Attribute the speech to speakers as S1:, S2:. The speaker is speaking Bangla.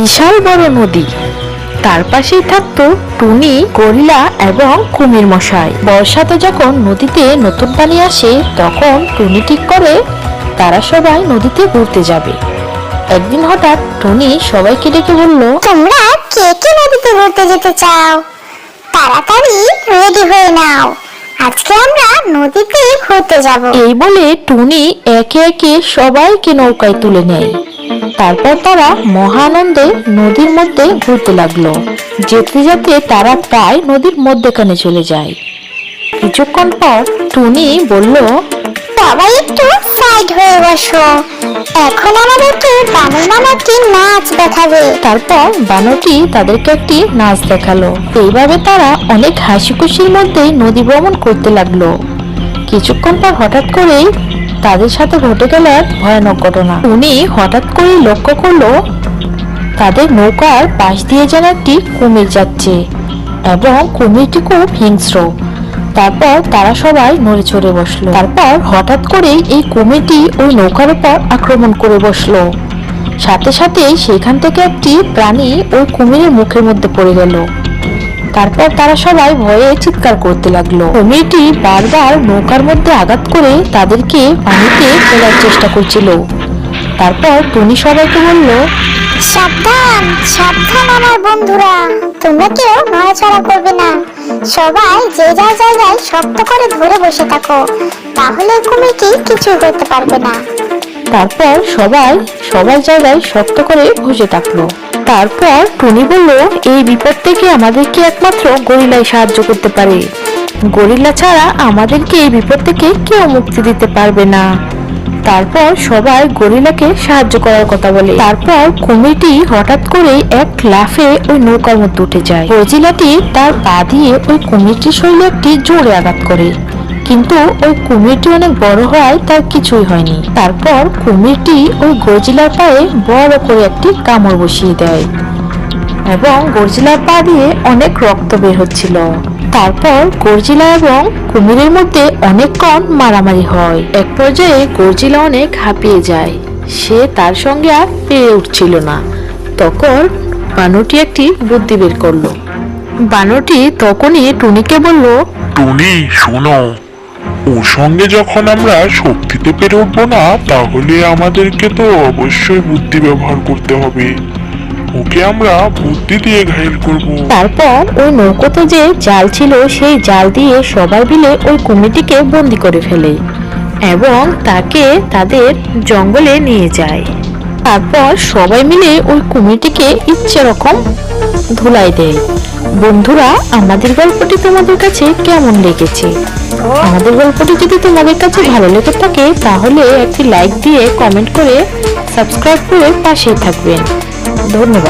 S1: বিশাল বড় নদী। তার পাশেই থাকতো টুনি গরিলা এবং কুমির মশাই। বর্ষাতে যখন নদীতে নতুন পানি আসে তখন টুনি ঠিক করে তারা সবাই নদীতে ঘুরতে যাবে। একদিন হঠাৎ টুনি সবাইকে ডেকে বলল
S2: তোমরা কে কে নদীতে ঘুরতে যেতে চাও? তাড়াতাড়ি রেডি হয়ে নাও। আজকে আমরা নদীতে ঘুরতে যাব।
S1: এই বলে টুনি একে একে সবাইকে নৌকায় তুলে নেয়। তারপর তারা মহানন্দে নদীর মধ্যে ঘুরতে লাগল। যেতে যেতে তারা প্রায় নদীর মধ্যেখানে চলে যায়। কিছুক্ষণ পর টুনি বলল
S2: সবাই একটু সাইড হয়ে বসো। এখন আমাদেরকে বানর মামাটি নাচ দেখাবে।
S1: তারপর বানরটি তাদেরকে একটি নাচ দেখাল। এইভাবে তারা অনেক হাসি খুশির মধ্যেই নদী ভ্রমণ করতে লাগল। কিছুক্ষণ পর হঠাৎ করেই তাদের সাথে ঘটে গেল এক ভয়ানক ঘটনা। উনি হঠাৎ করেই লক্ষ্য করল, তাদের নৌকার পাশ দিয়ে যেন একটি কুমির যাচ্ছে এবং কুমিরটি খুব হিংস্র। তারপর তারা সবাই নড়ে চড়ে বসল। তারপর হঠাৎ করেই এই কুমিরটি ওই নৌকার উপর আক্রমণ করে বসল। সাথে সাথে সেখান থেকে একটি প্রাণী ওই কুমিরের মুখের মধ্যে পড়ে গেল। তারপর তারা সবাই ভয়ে চিৎকার করতে লাগল। কুমিরটি বারবার নৌকার মধ্যে আঘাত করে তাদেরকে পানিতে ফেলার চেষ্টা করছিল। তারপর টুনি সবাইকে বলল
S2: সাবধান সাবধান আমার বন্ধুরা। তোমরা কেউ নড়াচড়া করবে না। সবাই যে যার জায়গায় শক্ত করে ধরে বসে থাকো। তাহলে কুমিরটি কিছু করতে পারবে না।
S1: তারপর সবাই সবার জায়গায় শক্ত করে বসে থাকল। তারপর টুনি বলল, এই বিপদ থেকে আমাদেরকে একমাত্র গরিলাই সাহায্য করতে পারে? গরিলা ছাড়া আমাদেরকে এই বিপদ থেকে কেউ মুক্তি দিতে পারবে না। তারপর সবাই গরিলাকে সাহায্য করার কথা বলে। তারপর কুমিরটি হঠাৎ করে এক লাফে ওই নৌকার মধ্যে উঠে যায়। গজিলাটি তার পা দিয়ে ওই কুমিরটির শরীরে একটি জোরে আঘাত করে। কিন্তু ওই কুমিরটি অনেক বড় হওয়ায় তার কিছুই হয়নি। তারপর কুমিরটি ওই গর্জিলার পায়ে বড় করে একটি কামড় বসিয়ে দেয় এবং গর্জিলার পা দিয়ে অনেক রক্ত বের হচ্ছিল। তারপর গর্জিলা এবং কুমিরের মধ্যে অনেকক্ষণ মারামারি হয়। এক পর্যায়ে গর্জিলা অনেক হাঁপিয়ে যায়। সে তার সঙ্গে আর পেরে উঠছিল না। তখন বানরটি একটি বুদ্ধি বের করল। বানরটি তখনই টুনিকে বলল,
S3: টুনি, শোনো। ওর সঙ্গে যখন আমরা শক্তিতে পেরে উঠবো না, তাহলে আমাদেরকে তো অবশ্যই বুদ্ধি ব্যবহার করতে হবে। ওকে আমরা বুদ্ধি দিয়ে ঘায়ল করব।
S1: তারপর ওই নৌকোতে যে জাল ছিল, সেই জাল দিয়ে সবাই মিলে ওই কুমিরটিকে বন্দি করে ফেলে এবং তাকে তাদের জঙ্গলে নিয়ে যায়। তারপর সবাই মিলে ওই কুমিরটিকে ইচ্ছে রকম ধুলাই দেয় বন্ধুরা, আমাদের গল্পটি তোমাদের কাছে কেমন লেগেছে? আমাদের গল্পটি যদি তোমাদের কাছে ভালো লেগে থাকে, তাহলে একটি লাইক দিয়ে কমেন্ট করে সাবস্ক্রাইব করে পাশেই থাকবেন। ধন্যবাদ।